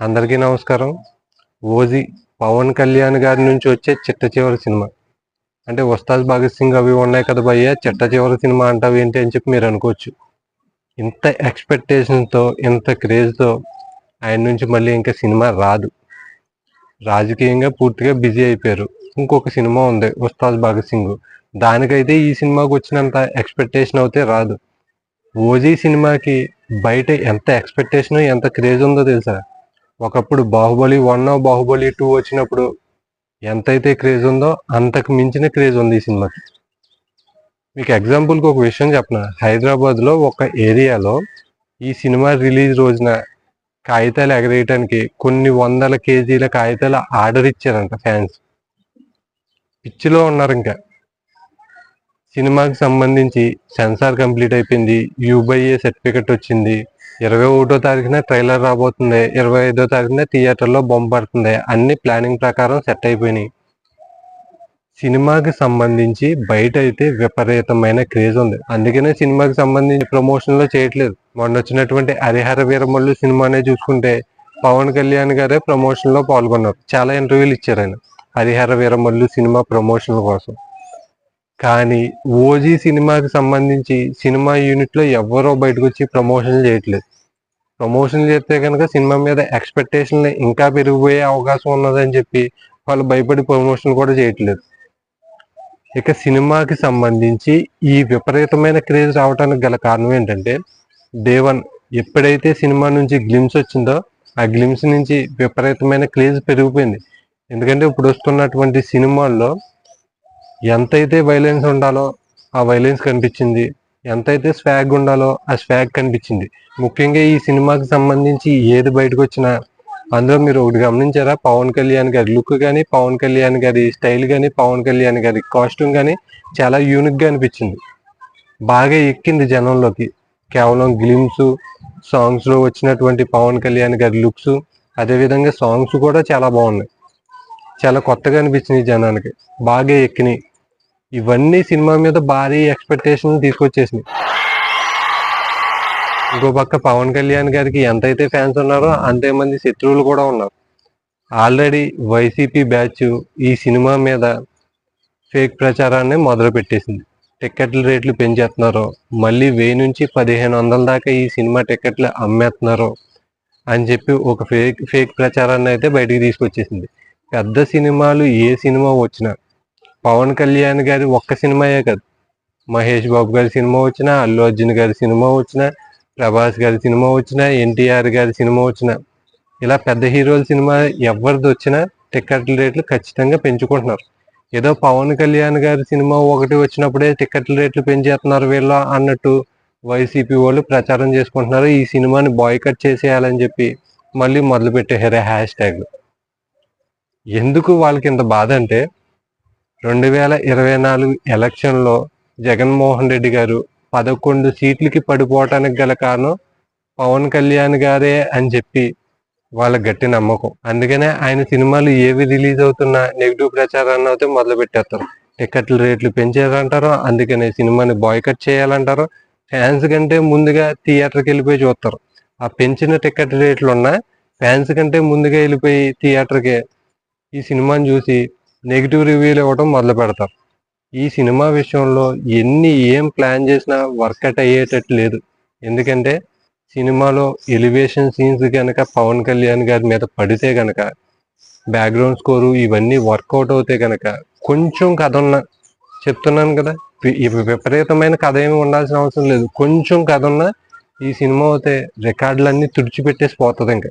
అందరికీ నమస్కారం. ఓజీ పవన్ కళ్యాణ్ గారి నుంచి వచ్చే చిట్ట చివరి సినిమా. అంటే ఉస్తాద్ భగత్ సింగ్ అవి ఉన్నాయి కదా భయ్య చిట్ట చివరి సినిమా అంటావు ఏంటి అని చెప్పి మీరు అనుకోవచ్చు. ఇంత ఎక్స్పెక్టేషన్తో ఇంత క్రేజ్తో ఆయన నుంచి మళ్ళీ ఇంకా సినిమా రాదు. రాజకీయంగా పూర్తిగా బిజీ అయిపోయారు. ఇంకొక సినిమా ఉంది ఉస్తాద్ భగత్ సింగ్. దానికైతే ఈ సినిమాకి వచ్చినంత ఎక్స్పెక్టేషన్ అయితే రాదు. ఓజీ సినిమాకి బయట ఎంత ఎక్స్పెక్టేషన్ ఎంత క్రేజ్ ఉందో తెలుసా? ఒకప్పుడు బాహుబలి వన్ బాహుబలి టూ వచ్చినప్పుడు ఎంతైతే క్రేజ్ ఉందో అంతకు మించిన క్రేజ్ ఉంది ఈ సినిమాకి. మీకు ఎగ్జాంపుల్కి ఒక విషయం చెప్పిన? హైదరాబాద్లో ఒక ఏరియాలో ఈ సినిమా రిలీజ్ రోజున కాగితాలు ఎగరేయటానికి కొన్ని వందల కేజీల కాగితాలు ఆర్డర్ ఇచ్చారంట ఫ్యాన్స్ పిచ్చిలో ఉన్నారు ఇంకా. సినిమాకి సంబంధించి సెన్సార్ కంప్లీట్ అయిపోయింది యూబైఏ సర్టిఫికెట్ వచ్చింది ఇరవై ఒకటో తారీఖున ట్రైలర్ రాబోతుంది. ఇరవై ఐదో తారీఖున థియేటర్లో బొమ్మ పడుతుంది. అన్ని ప్లానింగ్ ప్రకారం సెట్ అయిపోయినాయి. సినిమాకి సంబంధించి బయట అయితే విపరీతమైన క్రేజ్ ఉంది. అందుకనే సినిమాకి సంబంధించి ప్రమోషన్లో చేయట్లేదు. మొన్న వచ్చినటువంటి హరిహర వీరమల్లు సినిమానే చూసుకుంటే పవన్ కళ్యాణ్ గారే ప్రమోషన్లో పాల్గొన్నారు. చాలా ఇంటర్వ్యూలు ఇచ్చారు ఆయన. హరిహర వీరమల్లు సినిమా ప్రమోషన్ కోసం. కానీ ఓజీ సినిమాకి సంబంధించి సినిమా యూనిట్లో ఎవరో బయటకు వచ్చి ప్రమోషన్ చేయట్లేదు. ప్రమోషన్ చేస్తే కనుక సినిమా మీద ఎక్స్పెక్టేషన్లు ఇంకా పెరిగిపోయే అవకాశం ఉన్నదని చెప్పి వాళ్ళు భయపడి ప్రమోషన్ కూడా చేయట్లేదు. ఇక సినిమాకి సంబంధించి ఈ విపరీతమైన క్రేజ్ రావడానికి గల కారణం ఏంటంటే దేవన్ ఎప్పుడైతే సినిమా నుంచి గ్లిమ్స్ వచ్చిందో ఆ గ్లిమ్స్ నుంచి విపరీతమైన క్రేజ్ పెరిగిపోయింది. ఎందుకంటే ఇప్పుడు వస్తున్నటువంటి సినిమాల్లో ఎంతైతే వైలెన్స్ ఉండాలో ఆ వైలెన్స్ కనిపించింది ఎంతైతే స్వాగ్ ఉండాలో ఆ స్వాగ్ కనిపించింది. ముఖ్యంగా ఈ సినిమాకి సంబంధించి ఏది బయటకు వచ్చినా అందులో మీరు ఒకటి గమనించారా? పవన్ కళ్యాణ్ గారి లుక్ కానీ పవన్ కళ్యాణ్ గారి స్టైల్ కానీ పవన్ కళ్యాణ్ గారి కాస్ట్యూమ్ కానీ చాలా యూనిక్గా అనిపించింది. బాగా ఎక్కింది జనంలోకి. కేవలం గ్లిమ్స్ సాంగ్స్లో వచ్చినటువంటి పవన్ కళ్యాణ్ గారి లుక్స్ అదేవిధంగా సాంగ్స్ కూడా చాలా బాగున్నాయి. చాలా కొత్తగా అనిపించింది జనానికి. బాగా ఎక్కినాయి. ఇవన్నీ సినిమా మీద భారీ ఎక్స్పెక్టేషన్ తీసుకొచ్చేసినాయి. ఇంకో పక్క పవన్ కళ్యాణ్ గారికి ఎంతైతే ఫ్యాన్స్ ఉన్నారో అంతే మంది శత్రువులు కూడా ఉన్నారు. ఆల్రెడీ వైసీపీ బ్యాచ్ ఈ సినిమా మీద ఫేక్ ప్రచారాన్ని మొదలు పెట్టేసింది. టిక్కెట్ల రేట్లు పెంచేస్తున్నారు మళ్ళీ వెయ్యి నుంచి పదిహేను వందల దాకా ఈ సినిమా టిక్కెట్లు అమ్మేస్తున్నారు అని చెప్పి ఒక ఫేక్ ఫేక్ ప్రచారాన్ని అయితే బయటికి తీసుకొచ్చేసింది. పెద్ద సినిమాలు ఏ సినిమా వచ్చినా పవన్ కళ్యాణ్ గారి ఒక్క సినిమాయే కాదు. మహేష్ బాబు గారి సినిమా వచ్చిన అల్లు అర్జున్ గారి సినిమా వచ్చిన ప్రభాస్ గారి సినిమా వచ్చిన ఎన్టీఆర్ గారి సినిమా వచ్చిన ఇలా పెద్ద హీరోల సినిమా ఎవరిది వచ్చినా టికెట్ల రేట్లు ఖచ్చితంగా పెంచుకుంటున్నారు. ఏదో పవన్ కళ్యాణ్ గారి సినిమా ఒకటి వచ్చినప్పుడే టికెట్ల రేట్లు పెంచేస్తున్నారు వీళ్ళు అన్నట్టు వైసీపీ వాళ్ళు ప్రచారం చేసుకుంటున్నారు. ఈ సినిమాని బాయ్కట్ చేసేయాలని చెప్పి మళ్ళీ మొదలు పెట్టేశారు హ్యాష్ ట్యాగ్ ఎందుకు వాళ్ళకి ఇంత బాధ అంటే రెండు వేల ఇరవై నాలుగు ఎలక్షన్లో జగన్మోహన్ రెడ్డి గారు పదకొండు సీట్లకి పడిపోవటానికి గల కారణం పవన్ కళ్యాణ్ గారే అని చెప్పి వాళ్ళ గట్టి నమ్మకం. అందుకనే ఆయన సినిమాలు ఏవి రిలీజ్ అవుతున్నా నెగిటివ్ ప్రచారాన్ని అయితే మొదలు పెట్టేస్తారు టికెట్ల రేట్లు పెంచారంటారు అందుకనే సినిమాని బాయ్కట్ చేయాలంటారు ఫ్యాన్స్ కంటే ముందుగా థియేటర్కి వెళ్ళిపోయి చూస్తారు. ఆ పెంచిన టికెట్ రేట్లు ఉన్న ఫ్యాన్స్ కంటే ముందుగా వెళ్ళిపోయి థియేటర్కి ఈ సినిమాని చూసి నెగిటివ్ రివ్యూలు ఇవ్వడం మొదలు పెడతారు. ఈ సినిమా విషయంలో ఎన్ని ఏం ప్లాన్ చేసినా వర్కౌట్ అయ్యేటట్టు లేదు. ఎందుకంటే సినిమాలో ఎలివేషన్ సీన్స్ కనుక పవన్ కళ్యాణ్ గారి మీద పడితే కనుక బ్యాక్గ్రౌండ్ స్కోరు ఇవన్నీ వర్కౌట్ అవుతే కనుక కొంచెం కథ ఉన్న చెప్తున్నాను కదా విపరీతమైన కథ ఏమి ఉండాల్సిన అవసరం లేదు. కొంచెం కథ ఉన్నా ఈ సినిమా అయితే రికార్డులన్నీ తుడిచిపెట్టేసి పోతుంది ఇంకా.